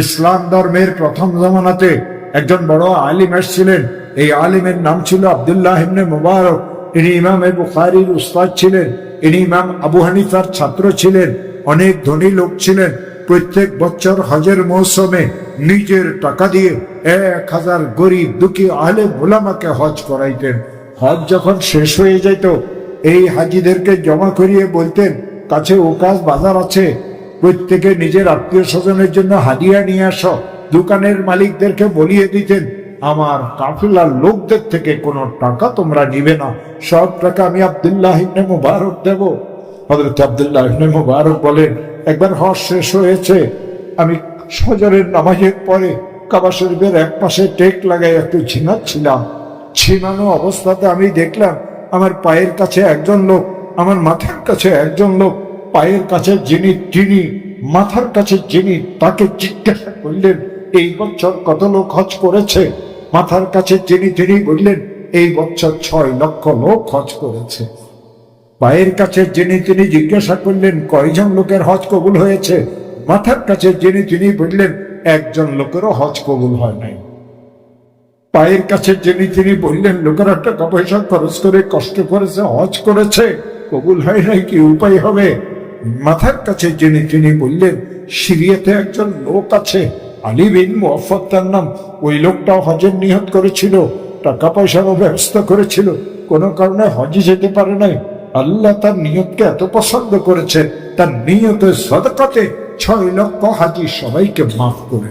ইসলাম ধর্মের প্রথম জমানাতে একজন বড় আলিম এসেছিলেন। এই আলিমের নাম ছিল আবদুল্লাহ মুবারক। ইনি ইমাম বুখারির উস্তাদ ছিলেন। ইনি ইমাম আবু হানিফার ছাত্র ছিলেন। অনেক ধনী লোক ছিলেন। প্রত্যেক বছর হজের মৌসুমে নিজের টাকা দিয়ে এক হাজার গরিব দুঃখী আহলে মোলামাকে হজ করাইতেন। হজ যখন শেষ হয়ে যেত এই হাজিদেরকে জমা করিয়ে বলতেন, কাছে ওকাজ বাজার আছে প্রত্যেকে নিজের আত্মীয় স্বজনের জন্য হাদিয়া নিয়ে আসো। দোকানের মালিকদেরকে বলিয়ে দিতেন, আমার কাফিলার লোকদের থেকে কোনো টাকা তোমরা নিবে না। সব টাকা আমি আব্দুল্লাহ ইবনে মুবারক দেব। হযরত আব্দুল্লাহ ইবনে মুবারক বলেন, একবার হজ শেষ হয়েছে, আমি সজরের নামাজের পরে কাবা শরীফের এক পাশে টেক লাগাই একটু ঝিমাচ্ছিলাম ছিনানো অবস্থাতে আমি দেখলাম, আমার পায়ের কাছে একজন লোক, আমার মাথার কাছে একজন লোক পায়ের কাছে যিনি তিনি, মাথার কাছে যিনি তাকে জিজ্ঞাসা করলেন, এই বছর কত লোক হজ করেছে? মাথার কাছে যিনি তিনি বললেন, এই বছর ছয় লক্ষ লোক হজ করেছে। পায়ের কাছে যিনি তিনি জিজ্ঞাসা করলেন, কয়জন লোকের হজ কবুল হয়েছে? মাথার কাছে যিনি তিনি বললেন, একজন লোকেরও হজ কবুল হয় নাই। পায়ের কাছে যিনি তিনি বললেন, লোকেরা টাকা পয়সা খরচ করে কষ্ট করেছে হজ করেছে, কবুল হয় নাই, কি উপায় হবে? মাথার কাছে যিনি তিনি বললেন, সিরিয়াতে একজন লোক আছে, আলী বিন মুআফফাক তার নাম। ওই লোকটাও হজের নিহত করেছিল টাকা পয়সারও ব্যবস্থা করেছিল। কোনো কারণে হজে যেতে পারে নাই। আল্লাহ তার নিয়তকে এত পছন্দ করেছে, তার নিয়তের সদকাতে ছয় লক্ষ হাজি সবাইকে মাফ করে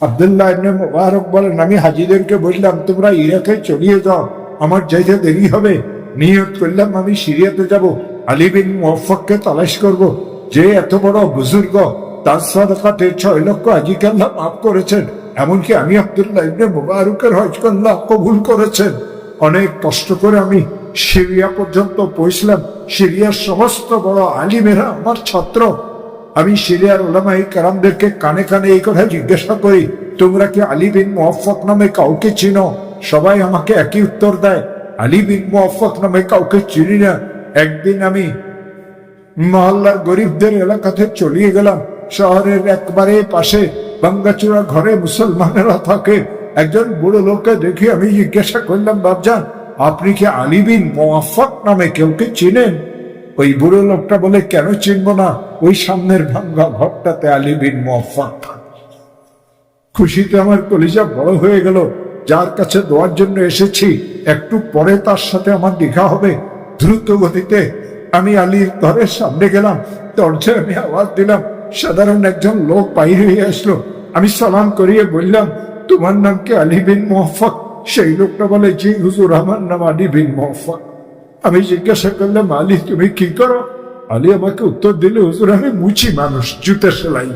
আবদুল্লাহ মুবারক বলেন, আমি হাজিদেরকে বললাম, তোমরা ইরাকে চলিয়ে যাও, আমার যাইতে দেরি হবে। নিয়ত করলাম, আমি সিরিয়াতে যাব। আলী বিন মুওয়াফফাককে তালাশ করব। যে এত বড় বুজুর্গ, তার সাদাকাতে ছয় লক্ষ হাজিকে আল্লাহ মাফ করেছেন। এমনকি আমি আবদুল্লাহ ইবনে মুবারকের হজ আল্লাহ কবুল করেছেন। অনেক কষ্ট করে আমি সিরিয়া পর্যন্ত পৌঁছলাম। সিরিয়ার সমস্ত বড় আলিমেরা আমার ছাত্র। আমি সিরিয়ার ওলামাই কারামদেরকে কানে কানে এই কথা জিজ্ঞাসা করি, তোমরা কি আলী বিন মোহাফক নামে কাউকে চিনো? সবাই আমাকে একই উত্তর দেয়, আলী বিন মোহাফক নামে কাউকে চিনি না। একদিন আমি মহল্লার গরিবদের এলাকাতে চলিয়ে গেলাম। শহরের একবারে পাশে বাঙ্গাচূড়া ঘরে মুসলমানেরা থাকে। একজন বুড়ো লোককে দেখে আমি জিজ্ঞাসা করলাম বাবজান আপনি কি আলী বিন মোয়াফক নামে কেউকে চিনেন? ওই বুড়ো লোকটা বলে, কেন চিনব না? ওই সামনের ভাঙ্গা ঘরটাতে আলী বিন মোয়াফক খুশিতে আমার কলিজা বড় হয়ে গেল। যার কাছে দোয়ার জন্য এসেছি, একটু পরে তার সাথে আমার দেখা হবে। দ্রুত গতিতে আমি আলীর ঘরের সামনে গেলাম। দরজায় আমি আওয়াজ দিলাম। সাধারণ একজন লোক বাইরে হয়ে আসলো। আমি সালাম করিয়ে বললাম, তোমার নাম কি আলী বিন মোহাফক সেই লোকটা বলে, জি হুজুর, আমার নাম আলী বিন মোহাফক আমি জিজ্ঞাসা করলাম, আলী, তুমি কি করো? আলী আমাকে উত্তর দিলে, হুজুর, আমি মুচি মানুষ, জুতে সেলাই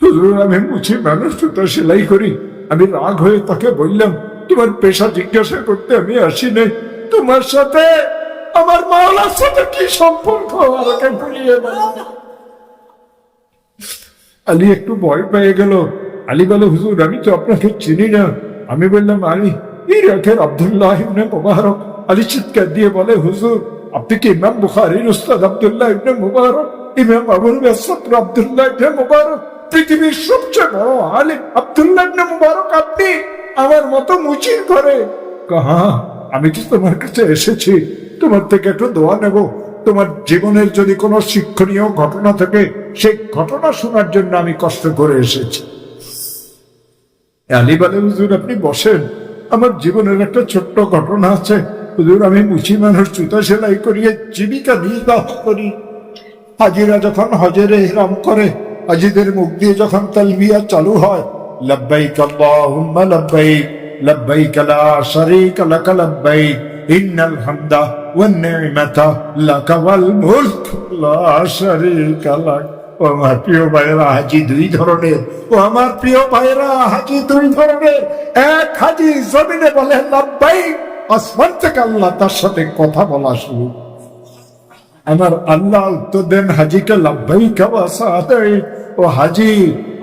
হুজুর, আমি মুছি মানুষ, জুতো সেলাই করি। আমি রাগ হয়ে তাকে বললাম, তোমার পেশা জিজ্ঞাসা করতে আমি আসি নাই। তোমার সাথে আমার মাওলার সাথে কি সম্পর্ক? আমাকে ভুলিয়ে আলী একটু ভয় পেয়ে গেল। আলী বলে, হুজুর, আমি তো আপনাকে চিনি না। আমি বললাম, আলী ইরাকের আব্দুল্লাহ ইবনে মুবারক আলী চিৎকার দিয়ে বলে, হুজুর, আপনি কি ইমাম বুখারীর উস্তাদ আব্দুল্লাহ ইবনে মুবারক? ইমাম আবুল আব্দুল্লাহ ইবনে মুবারক? পৃথিবীর সবচেয়ে বড় আলিম আব্দুল্লাহ মুবারক, আপনি আমার মতো মুচির ঘরে। কাহা, আমি তো তোমার কাছে এসেছি, তোমার থেকে একটু দোয়া নেব। তোমার জীবনের যদি কোনো শিক্ষণীয় ঘটনা থাকে, সেই ঘটনা শোনার জন্য আমি কষ্ট করে এসেছি। আলী বলে হুজুর, আপনি বসেন। আমার জীবনের একটা ছোট্ট ঘটনা আছে। হুজুর, আমি মুচি মানুষ, জুতা সেলাই করিয়ে জীবিকা নির্বাহ করি। হাজিরা যখন হজের ইহরাম করে হাজিদের মুখ দিয়ে যখন তালবিয়া চালু হয়, লব্বাইক আল্লাহুম্মা লব্বাইক লব্বাইক লা শারীকা লাক লব্বাইক, ইন্নাল হামদা ওয়ান নি'মাতা লাক ওয়াল মুলক, লা শারীকা লাক। ও আমার প্রিয় ভাইয়েরা, হাজি দুই ধরনের, ও আমার প্রিয় ভাইয়েরা, হাজি দুই ধরনের। এক হাজি জমিনে বলে, লব্বাইক, আসমান থেকে আল্লাহ তার সাথে কথা বলা শুরু। আমার আল্লাহ দেন, হাজিকে লাভবাই খাওয়া ও হাজি,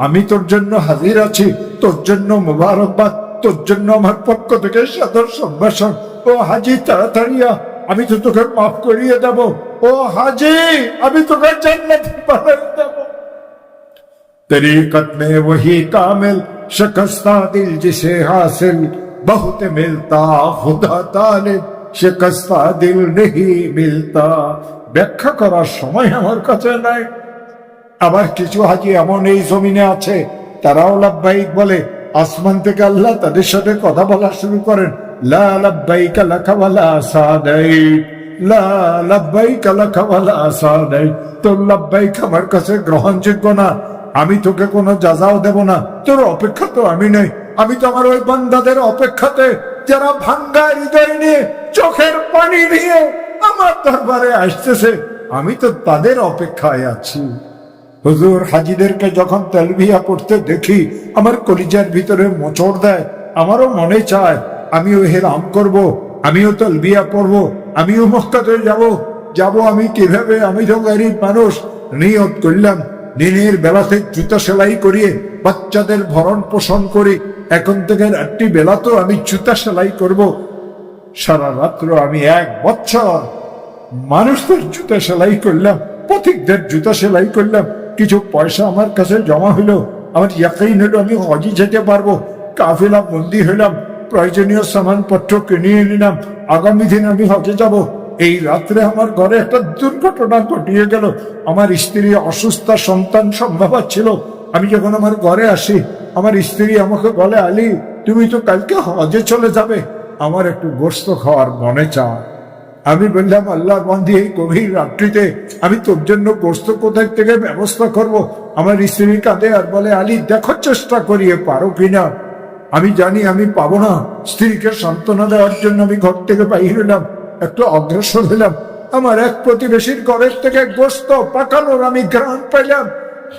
আমি তোর জন্য হাজির আছি। তোর জন্য মুবারকবাদ, তোর জন্য আমার পক্ষ থেকে সাদর সম্ভাষণ। ও হাজি, তাড়াতাড়ি আমি তো তোকে মাফ করিয়ে দেব। ও হাজি, আমি তোকে জান্নাত বানিয়ে দেব। তরিকত মে ওহি কামিল ব্যাখ্যা করার সময় আমার কাছে নাই। আবার কিছু হাজি এমন এই জমিনে আছে, তারাও লাভবাহিক বলে। আসমান থেকে আল্লাহ তাদের সাথে কথা বলা শুরু করেন। আমার কাছে গ্রহণযোগ্য না। আমি তোকে কোনো যাজাও দেব না। তোর অপেক্ষা তো আমি নেই। আমি তো আমার ওই বান্দাদের অপেক্ষাতে, যারা ভাঙ্গা হৃদয় নিয়ে, চোখের পানি নিয়ে আমার দরবারে আসতেছে। আমি তো তাদের অপেক্ষায় আছি। হুজুর হাজিদেরকে যখন তেলবিয়া করতে দেখি, আমার কলিজার ভিতরে মোচড় দেয়, আমারও মনে চায়, আমিও হেরাম করব, আমিও তেলবিয়া পড়ব, আমিও মক্কাতে যাব যাব আমি কীভাবে? আমি তো গরিব মানুষ, নিয়ত করলাম দিনের বেলাতে জুতা সেলাই করিয়ে, বাচ্চাদের ভরণ পোষণ করি, এখন থেকে একটি বেলা তো আমি জুতা সেলাই করব। সারা রাত্র আমি এক বছর মানুষদের জুতা সেলাই করলাম, পথিকদের জুতা সেলাই করলাম কিছু পয়সা আমার কাছে জমা হলো আমার ইয়াকাইন হলো আমি হজি যেতে পারব। কাফিলা বন্দি হলাম প্রয়োজনীয় সামানপত্র কিনে নিলাম। আগামী দিন আমি হজে যাব। এই রাত্রে আমার ঘরে একটা দুর্ঘটনা ঘটিয়ে গেল। আমার স্ত্রী অসুস্থ সন্তান সম্ভাবনা ছিল। আমি যখন আমার ঘরে আসি, আমার স্ত্রী আমাকে বলে, আলী, তুমি তো কালকে হজে চলে যাবে। আমার একটু গোস্ত খাওয়ার মনে চায়। আমি বললাম আল্লাহর বন্ধি, এই গভীর রাত্রিতে আমি তোর জন্য গোস্ত কোথায় থেকে ব্যবস্থা করব। আমার স্ত্রী কাঁদে আর বলে, আলী, দেখো চেষ্টা করিয়ে পারো কিনা আমি জানি আমি পাবো না। স্ত্রীকে সান্ত্বনা দেওয়ার জন্য আমি ঘর থেকে বাইর হলাম একটু অগ্রসর হলাম। আমার এক প্রতিবেশীর ঘরের থেকে গোস্ত পাকানোর আমি গ্রাম পাইলাম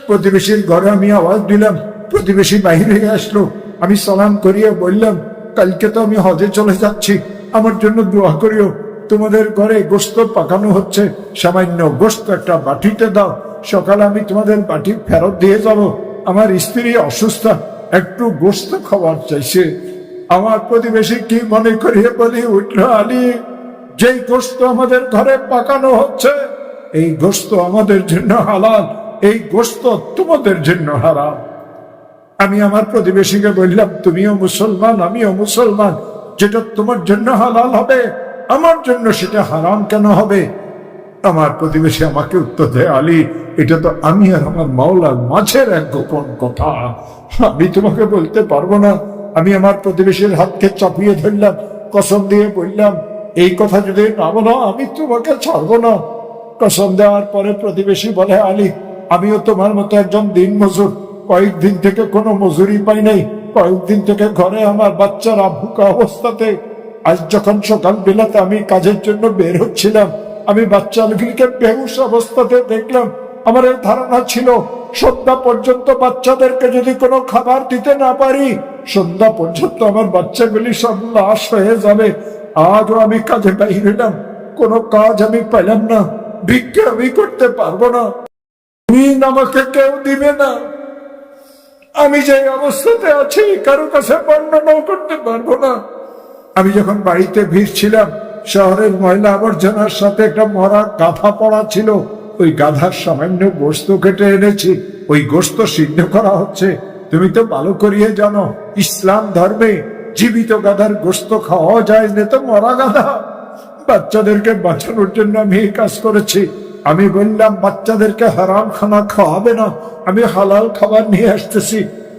প্রতিবেশীর ঘরে আমি আওয়াজ দিলাম। প্রতিবেশী বাইরে আসলো। আমি সালাম করিয়ে বললাম, কালকে তো আমি হজে চলে যাচ্ছি। আমার জন্য দোয়া করিও। তোমাদের ঘরে গোস্ত পাকানো হচ্ছে, সামান্য গোস্ত একটা বাটিতে দাও, সকালে আমি তোমাদের বাটি ফেরত দিয়ে যাব। আমার স্ত্রী অসুস্থ, একটু গোস্ত খাবার চাইছে। আমার প্রতিবেশী কি মনে করিয়ে বলি, উঠল আলী, যেই গোস্ত আমাদের ঘরে পাকানো হচ্ছে, এই গোস্ত আমাদের জন্য হালাল, এই গোস্ত তোমাদের জন্য হারাম। আমি আমার প্রতিবেশীকে বললাম, তুমিও মুসলমান, আমিও মুসলমান, যেটা তোমার জন্য হালাল হবে আমার জন্য সেটা হারাম কেন হবে? আমার প্রতিবেশী আমাকে উত্তর দেয়, আলী, এটা তো আমি আর আমার মাওলার মাঝের এক গোপন কথা। আমি তোমাকে বলতে পারব না। আমি আমার প্রতিবেশীর হাতকে চাপিয়ে ধরলাম, কসম দিয়ে বললাম, এই কথা যদি না বলো আমি তোমাকে ছাড়বো না। কসম দেওয়ার পরে প্রতিবেশী বলে, আলী, আমিও তোমার মতো একজন দিন মজুর। কয়েকদিন থেকে কোনো মজুরি পাই নাই। কয়েকদিন থেকে ঘরে আমার বাচ্চারা ভুকা অবস্থাতে আজ যখন সকাল বেলাতে আমি কাজের জন্য বের হচ্ছিলাম, আমি বাচ্চাগুলিকে বেহুশ অবস্থাতে দেখলাম। আমার এই ধারণা ছিল, সন্ধ্যা পর্যন্ত বাচ্চাদেরকে যদি কোনো খাবার দিতে না পারি, সন্ধ্যা পর্যন্ত আমার বাচ্চাগুলি সব লাশ হয়ে যাবে। আজও আমি কাজে বাইর হলাম। কোনো কাজ আমি পেলাম না। ভিক্ষে আমি করতে পারব না। ঋণ আমাকে কেউ দিবে না। আমি যে অবস্থাতে আছি, কারও কাছে বর্ণনাও করতে পারব না। আমি যখন বাড়িতে ভিড়ছিলাম শহরের ময়লা আবর্জনার সাথে একটা মরা গাধা পড়া ছিল। ওই গাধার সামান্য গোস্ত কেটে এনেছি। ওই গোস্ত সিদ্ধ করা হচ্ছে। তুমি তো ভালো করিয়ে জানো, ইসলাম ধর্মে জীবিত গাধার গোস্ত খাওয়া যায় না তো মরা গাধা। বাচ্চাদেরকে বাঁচানোর জন্য আমি এই কাজ করেছি। আমি বললাম, বাচ্চাদেরকে হারাম খানা খাওয়াবে না। আমি হালাল খাবার নিয়ে আসতেছি।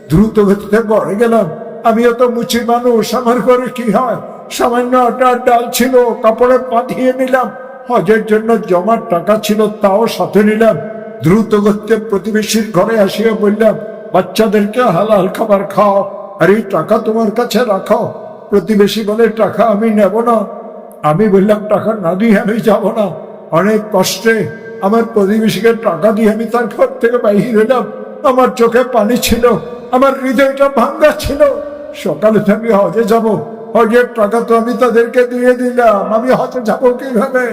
দ্রুত গতিতে ঘরে গেলাম। আমিও তো মুচি মানুষ, আমার ঘরে কি হয়? সামান্য আটার ডাল ছিল, কাপড়ে পাঠিয়ে নিলাম। হজের জন্য জমার টাকা ছিল, তাও সাথে নিলাম। দ্রুত গতিতে প্রতিবেশীর ঘরে আসিয়া বললাম, বাচ্চাদেরকে হালাল খাবার খাও, আর এই টাকা তোমার কাছে রাখো। প্রতিবেশী বলে, টাকা আমি নেব না। আমি বললাম, টাকা না দিয়ে আমি যাব না। অনেক কষ্টে আমার প্রতিবেশীকে টাকা দিয়ে আমি তার ঘর থেকে বাহির হলাম আমার চোখে পানি ছিল, আমার হৃদয়টা ভাঙ্গা ছিল। সকালে তো আমি হজে যাব। হজের টাকা তো আমি তাদেরকে দিয়ে দিলাম। আমি হজে যাব কীভাবে?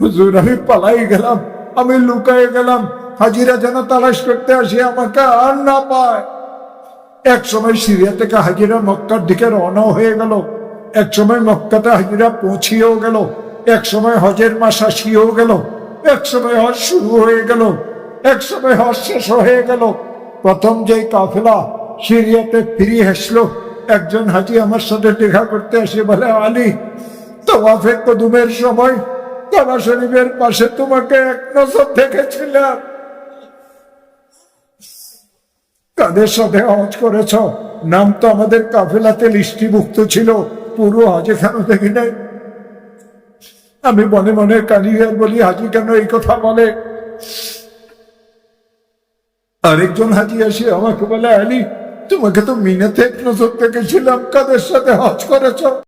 হুজুর, আমি পালাই গেলাম। আমি লুকায়ে গেলাম। হাজিরা যেন তালাশ করতে আসি, আমাকে আর না পায়। এক সময় সিরিয়া থেকে হাজিরা মক্কার দিকে রওনা হয়ে গেল। এক সময় মক্কাতে হাজিরা পৌঁছিয়েও গেল। এক সময় হজের মাস আসিয়েও গেল। এক সময় হজ শুরু হয়ে গেল। এক সময় হজ শেষ হয়ে গেল। প্রথম যে কাফেলা সিরিয়াতে ফিরিয়ে আসলো। একজন হাজি আমার সাথে দেখা করতে আসে, বলে, আলী তোমাফে কদুমের সময় কাবা শরীফের পাশে তোমাকে এক নজর দেখেছিলাম। কাদের সাথে হজ করেছ? নাম তো আমাদের কাফেলাতে লিস্টিভুক্ত ছিল, পুরো হজে কেন দেখি নাই? আমি মনে মনে কালিয়ার বলি, হাজি কেন এই কথা বলে? আরেকজন হাজি আসে আমাকে বলে, আলী তোমাকে তো মিনাতে থেকে নজর কাদের সাথে হজ করেছ।